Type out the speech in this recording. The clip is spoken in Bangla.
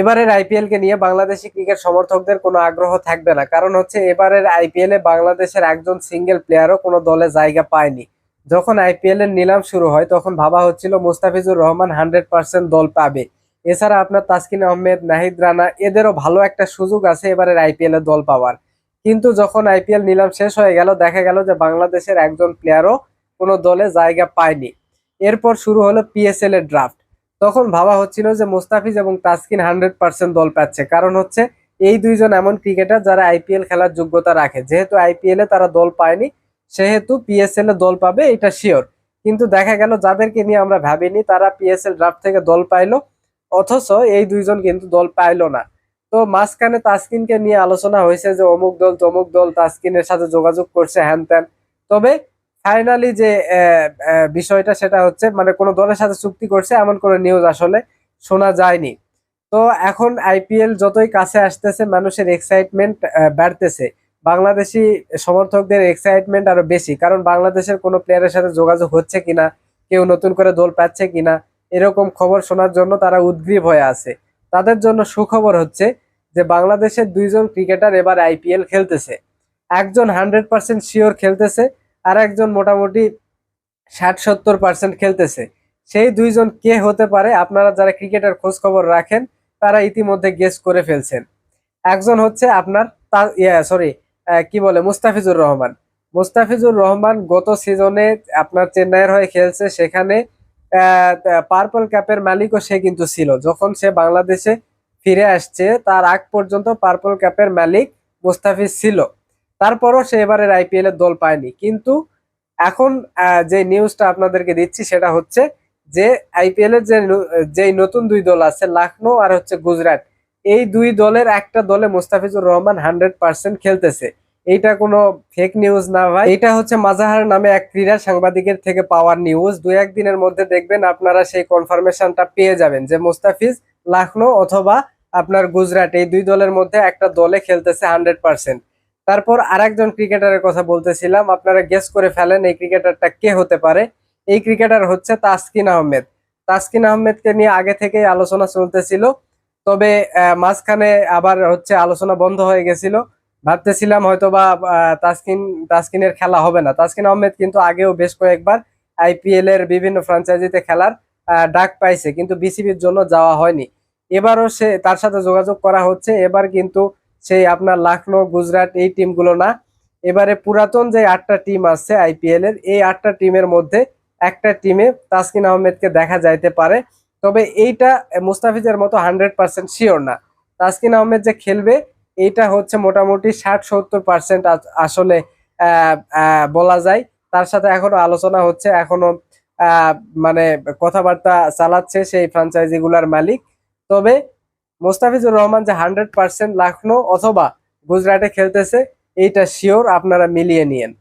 এবারের আইপিএল কে নিয়ে বাংলাদেশি ক্রিকেট সমর্থকদের কোনো আগ্রহ থাকবে না। কারণ হচ্ছে এবারের আইপিএল এ বাংলাদেশের একজন সিঙ্গেল প্লেয়ারও কোনো দলে জায়গা পায়নি। যখন আইপিএল এর নিলাম শুরু হয়, তখন ভাবা হচ্ছিল মুস্তাফিজুর রহমান হান্ড্রেড পার্সেন্ট দল পাবে। এছাড়া আপনার তাসকিন আহমেদ, নাহিদ রানা, এদেরও ভালো একটা সুযোগ আছে এবারের আইপিএল এ দল পাওয়ার। কিন্তু যখন আইপিএল নিলাম শেষ হয়ে গেল, দেখা গেল যে বাংলাদেশের একজন প্লেয়ারও কোনো দলে জায়গা পায়নি। এরপর শুরু হলো পিএসএল এর ড্রাফট তখন ভাবা হচ্ছিল যে মুস্তাফিজ এবং তাসকিন হান্ড্রেড পার্সেন্ট দল পাচ্ছে। কারণ হচ্ছে, এই দুইজন এমন ক্রিকেটার যারা আইপিএল খেলার যোগ্যতা রাখে। যেহেতু আইপিএল এ তারা দল পায়নি, সেহেতু পিএসএল এ দল পাবে, এটা শিওর কিন্তু দেখা গেল, যাদেরকে নিয়ে আমরা ভাবিনি, তারা পিএসএল ড্রাফট থেকে দল পাইলো, অথচ এই দুইজন কিন্তু দল পাইলো না। তো মাঝখানে তাসকিনকে নিয়ে আলোচনা হয়েছে যে অমুক দল, তমুক দল, তাসকিনের সাথে যোগাযোগ করছে হ্যান ত্যান। তবে ফাইনালি যে বিষয়টা সেটা হচ্ছে মানে কোনো দলের সাথে চুক্তি করছে, এমন কোনো নিউজ আসলে শোনা যায়নি। তো এখন আইপিএল যতই কাছে আসতেছে, মানুষের এক্সাইটমেন্ট বাড়তেছে। বাংলাদেশি সমর্থকদের এক্সাইটমেন্ট আরও বেশি, কারণ বাংলাদেশের কোনো প্লেয়ারের সাথে যোগাযোগ হচ্ছে কিনা, কেউ নতুন করে দল পাচ্ছে কিনা, এরকম খবর শোনার জন্য তারা উদ্গ্রীব হয়ে আছে। তাদের জন্য সুখবর হচ্ছে যে, বাংলাদেশের দুইজন ক্রিকেটার এবার আইপিএল খেলতেছে। একজন হান্ড্রেড পার্সেন্ট শিওর খেলতেছে আর একজন মোটামুটি ষাট, সত্তর পার্সেন্ট খেলতেছে। সেই দুইজন কে হতে পারে? আপনারা যারা ক্রিকেটের খোঁজ খবর রাখেন, তারা ইতিমধ্যে গেস করে ফেলছেন। একজন হচ্ছে আপনার সরি কি বলে, মুস্তাফিজুর রহমান। মুস্তাফিজুর রহমান গত সিজনে আপনার চেন্নাইয়ের হয়ে খেলছে। সেখানে পার্পল ক্যাপের মালিকও সে কিন্তু ছিল। যখন সে বাংলাদেশে ফিরে আসছে, তার আগ পর্যন্ত পার্পল ক্যাপের মালিক মুস্তাফিজ ছিল। তারপরও সে এবারের আইপিএল এর দল পায়নি। কিন্তু এখন যে নিউজটা আপনাদেরকে দিচ্ছি সেটা হচ্ছে যে আইপিএল এর যে যেই নতুন দুই দল আছে, লখনৌ আর হচ্ছে গুজরাট, এই দুই দলের একটা দলে মুস্তাফিজুর রহমান হান্ড্রেড পার্সেন্ট খেলতেছে। এইটা কোনো ফেক নিউজ না ভাই। এটা হচ্ছে মাজাহার নামে এক ক্রীড়া, সাংবাদিকের থেকে পাওয়ার নিউজ দুই একদিনের মধ্যে দেখবেন আপনারা সেই কনফার্মেশনটা পেয়ে যাবেন যে মুস্তাফিজ লখনৌ অথবা আপনার গুজরাট, এই দুই দলের মধ্যে একটা দলে খেলতেছে হান্ড্রেড পার্সেন্ট তারপর আরেকজন ক্রিকেটারের কথা বলতেছিলাম আপনারা গেস করে ফেলেন এই ক্রিকেটারটা কে হতে পারে। এই ক্রিকেটার হচ্ছে তাসকিন আহমেদ। তাসকিন আহমেদকে নিয়ে আগে থেকেই আলোচনা চলতেছিল তবে মাঝখানে আবার হচ্ছে আলোচনা বন্ধ হয়ে গেছিল। ভাবতেছিলাম হয়তোবা আহ, তাসকিন তাসকিনের খেলা হবে না। তাসকিন আহমেদ কিন্তু আগেও বেশ কয়েকবার আইপিএল এর বিভিন্ন ফ্রাঞ্চাইজিতে খেলার ডাক পাইছে কিন্তু বিসিবির জন্য যাওয়া হয়নি। এবারও সে তার সাথে যোগাযোগ করা হচ্ছে। এবার কিন্তু সেই আপনার লখনৌ, গুজরাট এই টিমগুলো না। এবারে পুরাতন যে আটটা টিম আছে আইপিএল এর, এই আটটা টিমের মধ্যে একটা টিমে তাসকিন আহমেদকে দেখা যাইতে পারে। তবে এইটা মুস্তাফিজের মতো হান্ড্রেড পার্সেন্ট শিওর না। তাসকিন আহমেদ যে খেলবে, এইটা হচ্ছে মোটামুটি ষাট সত্তর পার্সেন্ট আসলে বলা যায়। তার সাথে এখনও আলোচনা হচ্ছে, এখনও মানে কথাবার্তা চালাচ্ছে সেই ফ্রাঞ্চাইজি গুলার মালিক। তবে মোস্তাফিজুর রহমান যে হান্ড্রেড পার্সেন্ট লখনৌ অথবা গুজরাটে খেলতেছে এইটা শিওর আপনারা মিলিয়ে নিয়েন।